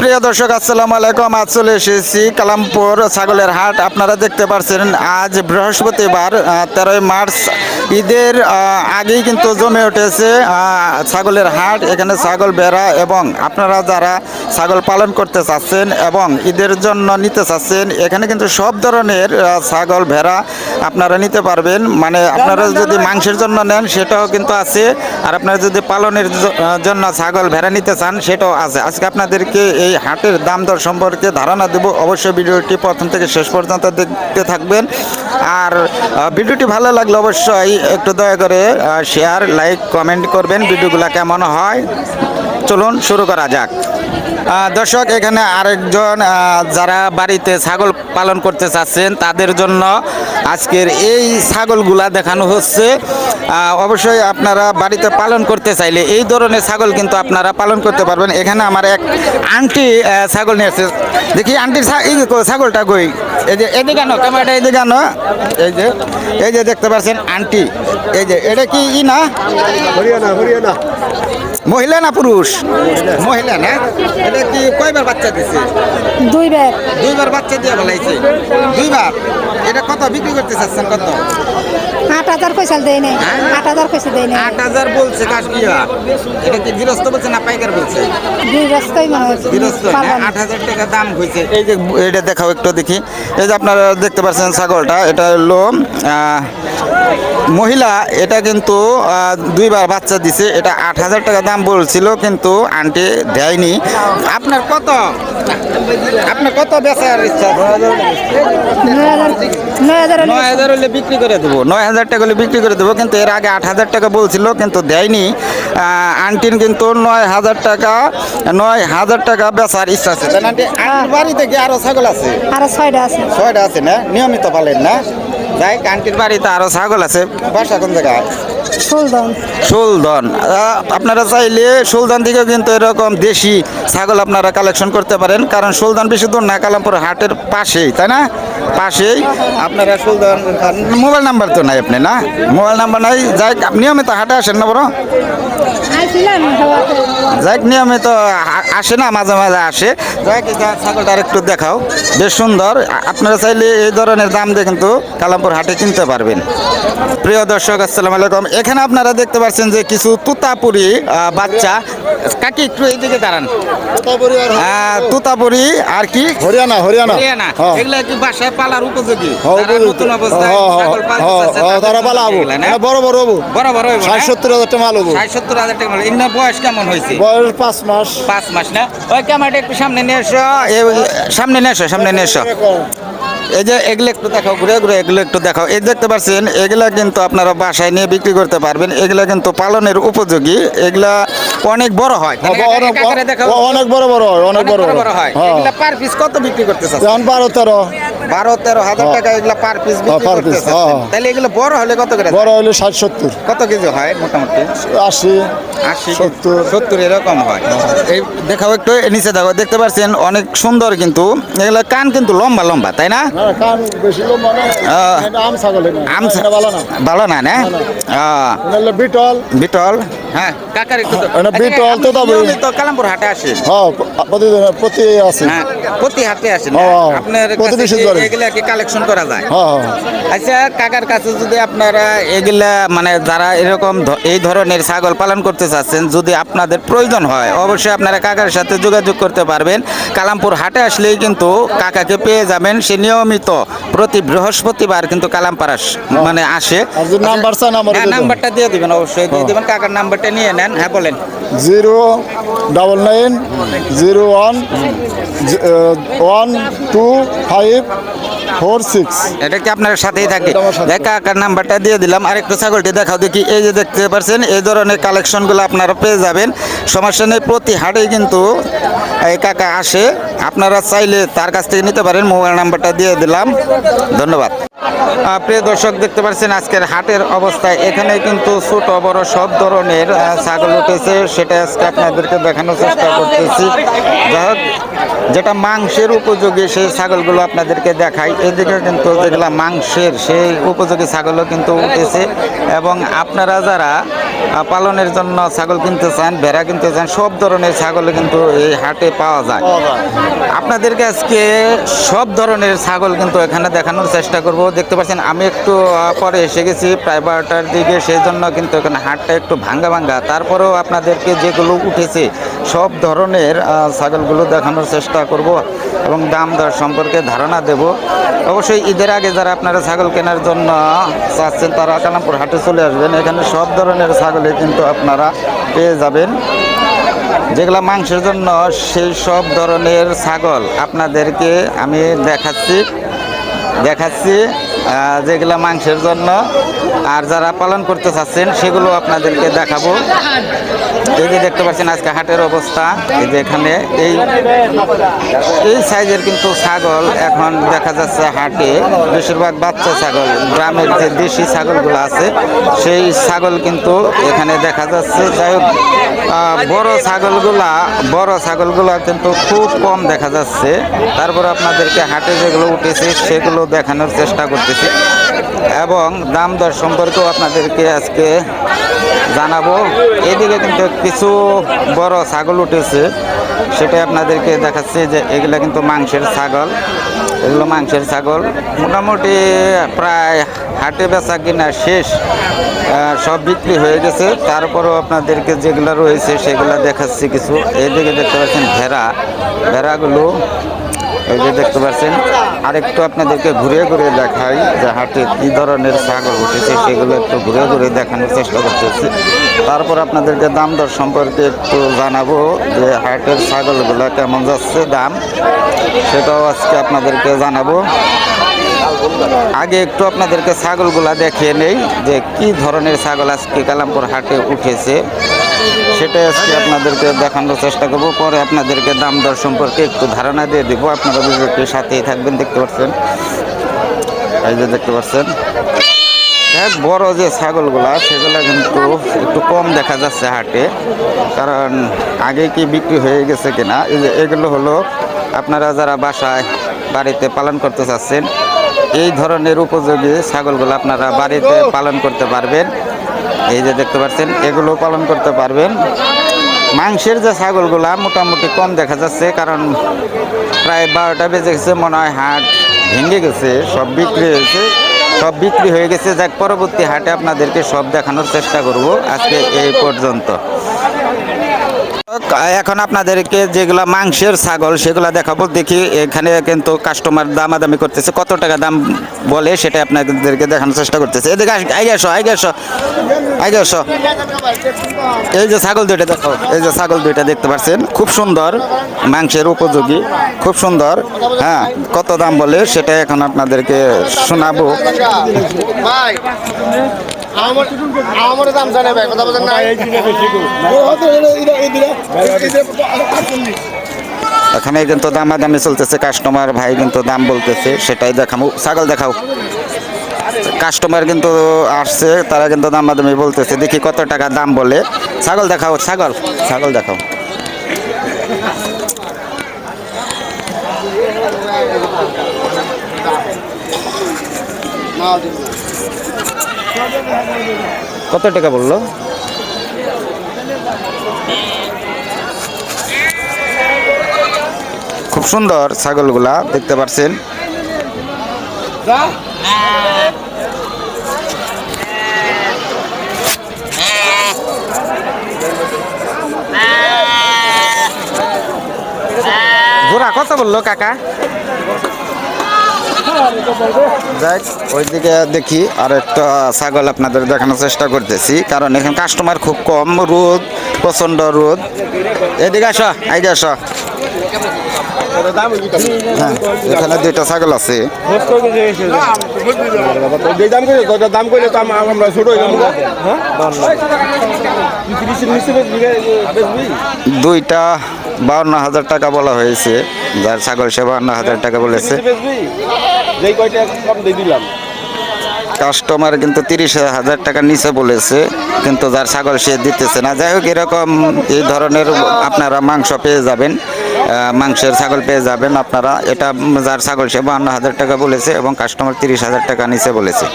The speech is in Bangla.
প্রিয় দর্শক, আসসালামু আলাইকুম। আজ চলে এসেছি কালামপুর ছাগলের হাট। আপনারা দেখতে পাচ্ছেন আজ বৃহস্পতিবার তেরোই মার্চ ঈদের আগেই কিন্তু জমে উঠেছে ছাগলের হাট। এখানে ছাগল বেড়া এবং আপনারা যারা ছাগল পালন করতে চাচ্ছেন এবং ঈদের জন্য নিতে চাচ্ছেন, এখানে কিন্তু সব ধরনের ছাগল ভেড়া আপনারা নিতে পারবেন। মানে আপনারা যদি মাংসের জন্য নেন, সেটাও কিন্তু আছে। আর আপনারা যদি পালনের জন্য ছাগল ভেড়া নিতে চান, সেটাও আছে। আজকে আপনাদেরকে এই হাটের দাম দর সম্পর্কে ধারণা দেব। অবশ্যই ভিডিওটি প্রথম থেকে শেষ পর্যন্ত দেখতে থাকবেন। আর ভিডিওটি ভালো লাগলে অবশ্যই একটু দয়া করে শেয়ার লাইক কমেন্ট করবেন। ভিডিওগুলো কেমন হয়? চলুন শুরু করা যাক। দর্শক, এখানে আরেকজন যারা বাড়িতে ছাগল পালন করতে চাচ্ছেন, তাদের জন্য আজকের এই ছাগলগুলা দেখানো হচ্ছে। অবশ্যই আপনারা বাড়িতে পালন করতে চাইলে এই ধরনের ছাগল কিন্তু আপনারা পালন করতে পারবেন। এখানে আমার এক আন্টি ছাগল নিয়ে আসছে। দেখি, আন্টির ছাগলটা কই? এই যে এদিকে আনো ক্যামেরাটা এদিকে আনো এই যে এই যে দেখতে পাচ্ছেন আন্টি। এই যে, এটা কি ই না? হরিয়ানা হরিয়ানা। মহিলা না পুরুষ? মহিলা না? এটা কি কয়বার বাচ্চা দিছে? দুইবার। দুইবার বাচ্চা দিয়ে বলাইছে। দুইবার? এটা কত বিক্রি করতে চাচ্ছেন কত? আট হাজার পয়সা দেয় নাই। আট হাজার পয়সা দেয় নাই। আট হাজার বলছে কাশবিয়া এটা কি গৃহস্থ বলছে না পাইকার বলছে? রাস্তায় মনে হচ্ছে গৃহস্থ না। আট হাজার টাকা দাম হয়েছে। এই যে এটা দেখাও একটু দেখি। এই যে আপনারা দেখতে পাচ্ছেন ছাগলটা এটা হলো আহ, মহিলা। এটা কিন্তু আহ, দুইবার বাচ্চা দিছে। এটা আট হাজার টাকা দাম বলছিল কিন্তু আন্টি দেয়নি। আপনার কত? আপনার কত বেচার ইচ্ছা? নয় হাজার হলে বিক্রি করে দেবো। নয় হাজার টাকা হলে বিক্রি করে দেবো কিন্তু এর আগে আট হাজার টাকা বলছিল কিন্তু দেয়নি। আন্টির কিন্তু নয় হাজার টাকা নয় হাজার টাকা বেচার ইচ্ছা আছে। বাড়িতে কি আরও ছাগল আছে? আরও ছয়টা আছে। ছয়টা আছে না? নিয়মিত পালেন না? যাই আন্টির বাড়িতে আরও ছাগল আছে। বাসা কোন জায়গায়? সুলদন সুলদন আপনারা চাইলে সুলদান থেকেও কিন্তু এরকম দেশি ছাগল আপনারা কালেকশন করতে পারেন কারণ সুলদান বেশি দূর না কালামপুর হাটের পাশেই তাই না? পাশেই আপনারা সুলদান মোবাইল নাম্বার তো নাই আপনি না? মোবাইল নাম্বার নাই যাই নিয়মিত হাটে আসেন না বড় যাই নিয়মিত আসে না মাঝে মাঝে আসে। যাই ছাগলটা আর একটু দেখাও। বেশ সুন্দর। আপনারা চাইলে এই ধরনের দাম দিয়ে কিন্তু কালামপুর হাটে কিনতে পারবেন। প্রিয় দর্শক আসসালামু আলাইকুম। এখানে আপনারা দেখতে পাচ্ছেন যে কিছু তুতাপুরি বাচ্চা। কাকি একটু এইদিকে দাঁড়ান। তুতাপুরি আর কি? হরিয়ানা হরিয়ানা। হরিয়ানা। হ্যাঁ। এগুলা কি বাসায় পালার উপযোগী? হ্যাঁ। নতুন অবস্থায় হ্যাঁ, তারা বড় বড় বড় বড় ষাট সত্তর হাজার টাকা মাল ষাট সত্তর হাজার টাকা। এগুলোর বয়স কেমন হয়েছে? বয়স পাঁচ মাস। পাঁচ মাস না? ওই ক্যামেরাটা একটু সামনে নিয়ে এসো। সামনে নিয়ে এসো সামনে নিয়ে এসো। এই যে এগুলো একটু দেখাও ঘুরে ঘুরে এগুলো একটু দেখাও। এই দেখতে পাচ্ছেন এগুলা কিন্তু আপনারা বাসায় নিয়ে বিক্রি করতে পারবেন। এগুলা কিন্তু পালনের উপযোগী। এগুলা অনেক বড় হয়। হ্যাঁ, অনেক বড় বড় হয় অনেক বড় বড় হয়। হ্যাঁ। পার পিস কত বিক্রি করতে যেমন বারো তেরো। বারো তেরো হাজার হ্যাঁ। টাকা এগুলা পার পিস চাচ্ছেন হ্যাঁ। তাহলে এগুলো বড় হলে কত করে? বড় হলে ষাট সত্তর। কত কেজি হয় মোটামুটি? আশি আশি সত্তর। সত্তর এরকম হয়। এই দেখাও একটু নিচে দেখো দেখতে পাচ্ছেন অনেক সুন্দর কিন্তু। এগুলা কান কিন্তু লম্বা লম্বা তাই না? কান বেশি লম্বা না। আম ছাগল এটা। আম ভালো না। না বিটল। বিটল। হ্যাঁ কাকার একটু বিটল তো তবে। নিয়মিত কালামপুর হাটে আসেন? হ্যাঁ প্রতিদিন প্রতি আছে হ্যাঁ প্রতি হাটে আসেন। আপনার কাছে এগুলা কি কালেকশন করা যায়? হ্যাঁ হ্যাঁ আচ্ছা কাকার কাছে যদি আপনারা এগুলা মানে যারা এরকম এই ধরনের ছাগল পালন করতে চাচ্ছেন যদি আপনাদের প্রয়োজন হয় অবশ্যই আপনারা কাকার সাথে যোগাযোগ করতে পারবেন। কালামপুর হাটে আসলেই কিন্তু কাকাকে পেয়ে যাবেন। সে নিয়মিত প্রতি বৃহস্পতিবার কিন্তু কালামপাড়া মানে আসে। নাম্বার হ্যাঁ, নাম্বারটা দিয়ে দিবেন অবশ্যই দিয়ে দিবেন। কাকার নাম্বারটা নিয়ে নেন। হ্যাঁ বলেন। Zero double nine zero one one two five four six. এটা কি আপনার সাথেই থাকে। দেখ কাকার নাম্বারটা দিয়ে দিলাম। আর একটু ছাগলটি দেখাও দেখি। এই যে দেখতে পাচ্ছেন এই ধরনের কালেকশনগুলো আপনারা পেয়ে যাবেন। সমস্যা নেই প্রতি হাটেই কিন্তু এই কাকা আসে। আপনারা চাইলে তার কাছ থেকে নিতে পারেন। মোবাইল নাম্বারটা দিয়ে দিলাম। ধন্যবাদ। প্রিয় দর্শক, দেখতে পাচ্ছেন আজকের হাটের অবস্থায় এখানে কিন্তু ছোট, বড় সব ধরনের ছাগল উঠেছে। সেটা আজকে আপনাদেরকে দেখানোর চেষ্টা করতেছি। যেটা মাংসের উপযোগী, সেই ছাগলগুলো আপনাদেরকে দেখাই। এদিকে কিন্তু যেগুলো মাংসের, সেই উপযোগী ছাগলও কিন্তু উঠেছে। এবং আপনারা যারা পালনের জন্য ছাগল কিনতে চান ভেড়া কিনতে চান সব ধরনের ছাগল কিন্তু এই হাটে পাওয়া যায়। আপনাদেরকে আজকে সব ধরনের ছাগল কিন্তু এখানে দেখানোর চেষ্টা করব। দেখতে পাচ্ছেন আমি একটু পরে এসে গেছি প্রায় বারোটার দিকে সেই জন্য কিন্তু এখানে হাটটা একটু ভাঙ্গা ভাঙ্গা। তারপরেও আপনাদেরকে যেগুলো উঠেছে সব ধরনের ছাগলগুলো দেখানোর চেষ্টা করব এবং দাম দর সম্পর্কে ধারণা দেব। অবশ্যই ঈদের আগে যারা আপনারা ছাগল কেনার জন্য চাচ্ছেন তারা কালামপুর হাটে চলে আসবেন। এখানে সব ধরনের ছাগলই কিন্তু আপনারা পেয়ে যাবেন। যেগুলো মাংসের জন্য সেই সব ধরনের ছাগল আপনাদেরকে আমি দেখাচ্ছি। দেখাচ্ছি যেগুলা মাংসের জন্য। আর যারা পালন করতে চাচ্ছেন, সেগুলো আপনাদেরকে দেখাবো। এই যে দেখতে পাচ্ছেন, আজকে হাটের অবস্থা। এই যে এখানে এই এই সাইজের কিন্তু ছাগল এখন দেখা যাচ্ছে হাটে। বেশিরভাগ বাচ্চা ছাগল, গ্রামের যে দেশি ছাগলগুলো আছে, সেই ছাগল কিন্তু এখানে দেখা যাচ্ছে। যাই হোক বড় ছাগলগুলা বড় ছাগলগুলা কিন্তু খুব কম দেখা যাচ্ছে। তারপর আপনাদেরকে হাটে যেগুলো উঠেছে, সেগুলো দেখানোর চেষ্টা করতেছি। এবং দাম দর সম্পর্কেও আপনাদেরকে আজকে জানাব। এদিকে কিন্তু কিছু বড় ছাগল উঠেছে। সেটাই আপনাদেরকে দেখাচ্ছি যে এগুলো কিন্তু মাংসের ছাগল। এগুলো মাংসের ছাগল। মোটামুটি প্রায় হাটে বেচা কিনা শেষ সব বিক্রি হয়ে গেছে। তারপরেও আপনাদেরকে যেগুলো রয়েছে সেগুলো দেখাচ্ছি কিছু। এদিকে দেখতে পাচ্ছেন ভেড়া। ভেড়াগুলো এই যে দেখতে পাচ্ছেন, আরেকটু আপনাদেরকে ঘুরে ঘুরে দেখাই যে হাটে কি ধরনের ছাগল উঠেছে, সেগুলো একটু ঘুরে ঘুরে দেখানোর চেষ্টা করতেছি। তারপর আপনাদেরকে দাম দর সম্পর্কে একটু জানাব যে হাটের ছাগলগুলো কেমন যাচ্ছে, দাম সেটাও আজকে আপনাদেরকে জানাব। আগে একটু আপনাদেরকে ছাগলগুলা দেখিয়ে নেই যে কি ধরনের ছাগল আজকে কালামপুর হাটে উঠেছে। সেটাই আজকে আপনাদেরকে দেখানোর চেষ্টা করব। পরে আপনাদেরকে দাম দর সম্পর্কে একটু ধারণা দিয়ে দেবো। আপনারা ভিডিওটির সাথেই থাকবেন, দেখতে পাচ্ছেন। এই যে দেখতে পাচ্ছেন। এক বড় যে ছাগলগুলা, সেগুলো কিন্তু একটু কম দেখা যাচ্ছে হাটে। কারণ আগে কি বিক্রি হয়ে গেছে কিনা? এই যে এগুলো হলো আপনারা যারা বাসায়, বাড়িতে পালন করতে চাচ্ছেন এই ধরনের উপযোগী ছাগলগুলো আপনারা বাড়িতে পালন করতে পারবেন। এই যে দেখতে পাচ্ছেন এগুলো পালন করতে পারবেন। মাংসের যে ছাগলগুলা মোটামুটি কম দেখা যাচ্ছে কারণ প্রায় বারোটা বেজে গেছে মনে হয় হাট ভেঙে গেছে সব বিক্রি হয়েছে। সব বিক্রি হয়ে গেছে যাক পরবর্তী হাটে আপনাদেরকে সব দেখানোর চেষ্টা করব আজকে এই পর্যন্ত। এখন আপনাদেরকে যেগুলা মাংসের ছাগল, সেগুলো দেখাবো। দেখি এখানে কিন্তু কাস্টমার দামাদামি করতেছে। কত টাকা দাম বলে সেটা আপনাদেরকে দেখানোর চেষ্টা করতেছে। এদিকে আসো আগে আসো এই যে ছাগল দুইটা দেখো, এই যে ছাগল দুইটা দেখতে পাচ্ছেন খুব সুন্দর মাংসের উপযোগী, খুব সুন্দর। হ্যাঁ কত দাম বলে সেটা এখন আপনাদেরকে শোনাবো। আমার আমার দাম জানে ভাই কথা বলেন না। এখানে কিন্তু দামাদামি চলতেছে কাস্টমার ভাই কিন্তু দাম বলতেছে সেটাই দেখাবো ছাগল দেখাও। কাস্টমার কিন্তু আসছে তারা কিন্তু দামাদামি বলতেছে দেখি কত টাকা দাম বলে। ছাগল দেখাও ছাগল ছাগল দেখাও। কত টাকা বলল? খুব সুন্দর ছাগলগুলা দেখতে পাচ্ছেন জোড়া কত বলল কাকা? যাই ওইদিকে দেখি আর একটা ছাগল আপনাদের দেখানোর চেষ্টা করতেছি, কারণ এখানে কাস্টমার খুব কম, রোদ, প্রচণ্ড রোদ। এদিকে আসো আইগে আসো। এখানে দুইটা ছাগল আছে। দুইটা বাউন্ন হাজার টাকা বলা হয়েছে। যার ছাগল সে বাউন্ন হাজার টাকা বলেছে। কাস্টমার কিন্তু তিরিশ হাজার টাকা নিচে বলেছে, কিন্তু যার ছাগল সে দিতেছে না। যাই হোক, এরকম এই ধরনের আপনারা মাংস পেয়ে যাবেন। মাংসের ছাগল পেয়ে যাবেন আপনারা। এটা যার ছাগল সে বাহান্ন হাজার টাকা বলেছে এবং কাস্টমার তিরিশ হাজার টাকা নিচে বলেছে।